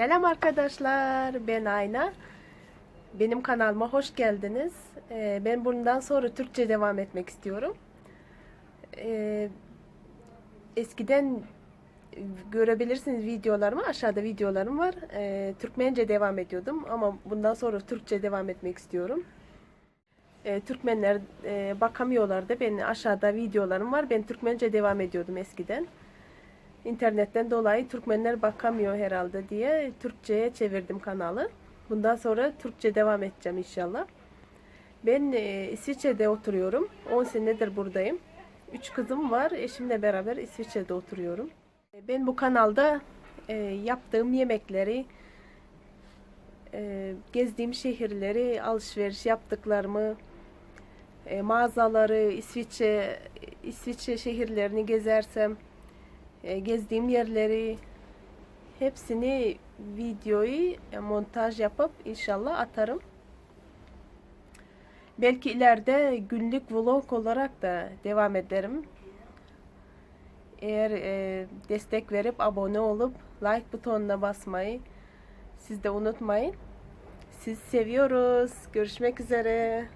Selam arkadaşlar, ben Ayna. Benim kanalıma hoş geldiniz. Ee, ben bundan sonra Türkçe devam etmek istiyorum. Ee, eskiden görebilirsiniz videolarımı, aşağıda videolarım var. Ee, Türkmence devam ediyordum ama bundan sonra Türkçe devam etmek istiyorum. Türkmenler e, bakamıyorlardı. Ben aşağıda videolarım var. Ben Türkmence devam ediyordum eskiden. İnternetten dolayı Türkmenler bakamıyor herhalde diye Türkçe'ye çevirdim kanalı. Bundan sonra Türkçe devam edeceğim inşallah. Ben e, İsviçre'de oturuyorum. 10 senedir buradayım. 3 kızım var. Eşimle beraber İsviçre'de oturuyorum. E, Ben bu kanalda e, yaptığım yemekleri, gezdiğim şehirleri, alışveriş yaptıklarımı, mağazaları, İsviçre, İsviçre şehirlerini gezersem, gezdiğim yerleri hepsini videoyu e, montaj yapıp inşallah atarım. Belki ileride günlük vlog olarak da devam ederim. Eğer e, destek verip abone olup like butonuna basmayı siz de unutmayın. Siz seviyoruz. Görüşmek üzere.